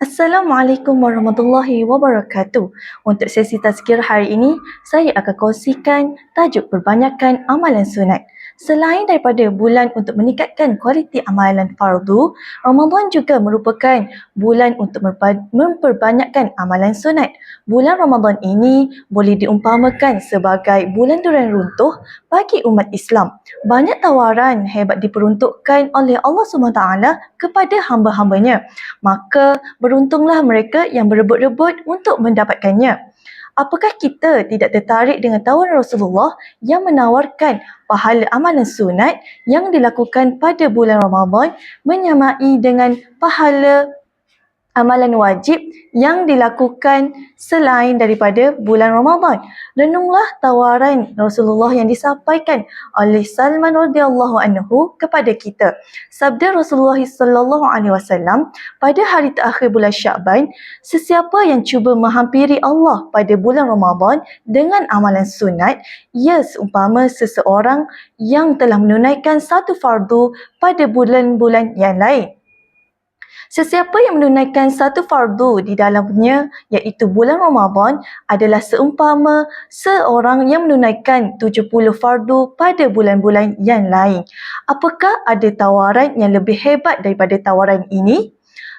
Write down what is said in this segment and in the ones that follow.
Assalamualaikum warahmatullahi wabarakatuh. Untuk sesi tazkirah hari ini, saya akan kongsikan tajuk perbanyakan amalan sunat. Selain daripada bulan untuk meningkatkan kualiti amalan fardu, Ramadan juga merupakan bulan untuk memperbanyakkan amalan sunat. Bulan Ramadan ini boleh diumpamakan sebagai bulan durian runtuh bagi umat Islam. Banyak tawaran hebat diperuntukkan oleh Allah SWT kepada hamba-hambanya. Maka beruntunglah mereka yang berebut-rebut untuk mendapatkannya. Apakah kita tidak tertarik dengan tawaran Rasulullah yang menawarkan pahala amalan sunat yang dilakukan pada bulan Ramadan menyamai dengan pahala amalan wajib yang dilakukan selain daripada bulan Ramadan. Renunglah tawaran Rasulullah yang disampaikan oleh Salman radhiyallahu anhu kepada kita. Sabda Rasulullah sallallahu alaihi wasallam pada hari terakhir bulan Syaban, sesiapa yang cuba menghampiri Allah pada bulan Ramadan dengan amalan sunat, ia seumpama seseorang yang telah menunaikan satu fardu pada bulan-bulan yang lain. Sesiapa yang menunaikan satu fardu di dalamnya iaitu bulan Ramadan adalah seumpama seorang yang menunaikan 70 fardu pada bulan-bulan yang lain. Apakah ada tawaran yang lebih hebat daripada tawaran ini?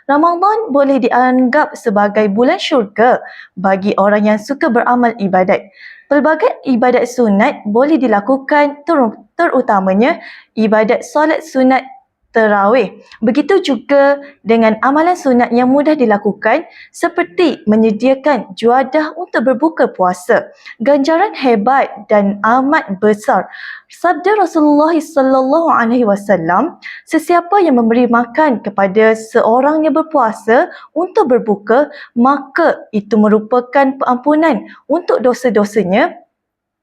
Ramadan boleh dianggap sebagai bulan syurga bagi orang yang suka beramal ibadat. Pelbagai ibadat sunat boleh dilakukan ter- terutamanya ibadat solat sunat terawih. Begitu juga dengan amalan sunat yang mudah dilakukan seperti menyediakan juadah untuk berbuka puasa. Ganjaran hebat dan amat besar. Sabda Rasulullah sallallahu alaihi wasallam, sesiapa yang memberi makan kepada seorang yang berpuasa untuk berbuka, maka itu merupakan pengampunan untuk dosa-dosanya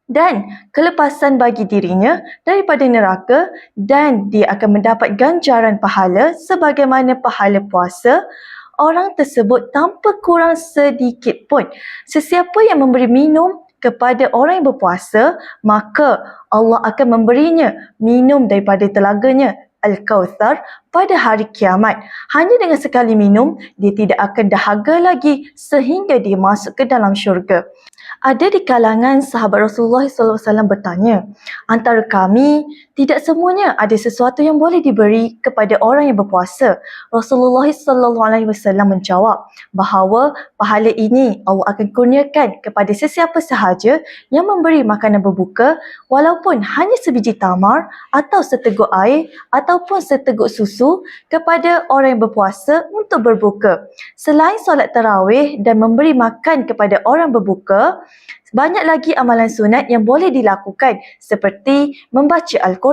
dan kelepasan bagi dirinya daripada neraka dan dia akan mendapat ganjaran pahala sebagaimana pahala puasa orang tersebut tanpa kurang sedikit pun. Sesiapa yang memberi minum kepada orang yang berpuasa, maka Allah akan memberinya minum daripada telaganya Al-Kawthar pada hari kiamat. Hanya dengan sekali minum, dia tidak akan dahaga lagi sehingga dia masuk ke dalam syurga. Ada di kalangan sahabat Rasulullah SAW bertanya, antara kami tidak semuanya ada sesuatu yang boleh diberi kepada orang yang berpuasa. Rasulullah SAW menjawab bahawa pahala ini Allah akan kurniakan kepada sesiapa sahaja yang memberi makanan berbuka walaupun hanya sebiji tamar atau seteguk air ataupun seteguk susu kepada orang yang berpuasa untuk berbuka. Selain solat tarawih dan memberi makan kepada orang berbuka, banyak lagi amalan sunat yang boleh dilakukan seperti membaca Al-Quran,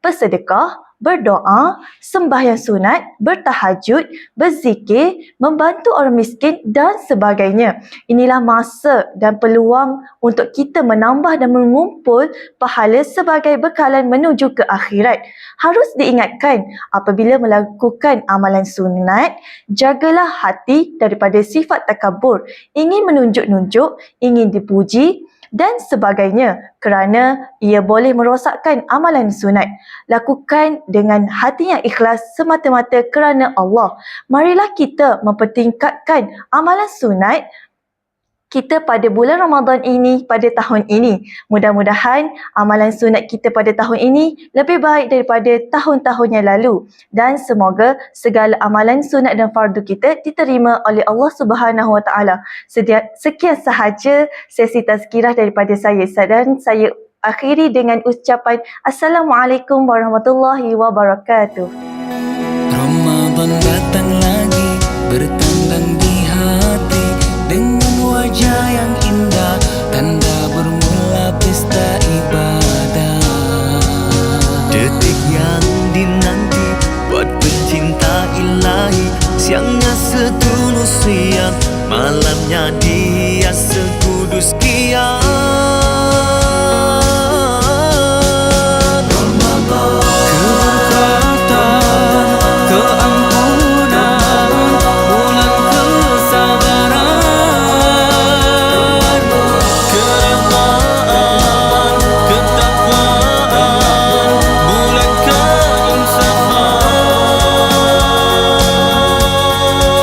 bersedekah, berdoa, sembahyang sunat, bertahajud, berzikir, membantu orang miskin dan sebagainya. Inilah masa dan peluang untuk kita menambah dan mengumpul pahala sebagai bekalan menuju ke akhirat. Harus diingatkan apabila melakukan amalan sunat, jagalah hati daripada sifat takabur, ingin menunjuk-nunjuk, ingin dipuji, dan sebagainya kerana ia boleh merosakkan amalan sunat. Lakukan dengan hati yang ikhlas semata-mata kerana Allah. Marilah kita mempertingkatkan amalan sunat kita pada bulan Ramadan ini pada tahun ini. Mudah-mudahan amalan sunat kita pada tahun ini lebih baik daripada tahun-tahun yang lalu dan semoga segala amalan sunat dan fardu kita diterima oleh Allah Subhanahu Wa Taala. Sekian sahaja sesi tazkirah daripada saya dan saya akhiri dengan ucapan Assalamualaikum warahmatullahi wabarakatuh. Ramadan datang lagi bertandang Buat pecinta ilahi Siangnya setulus siang. Malamnya dia sekudus kiam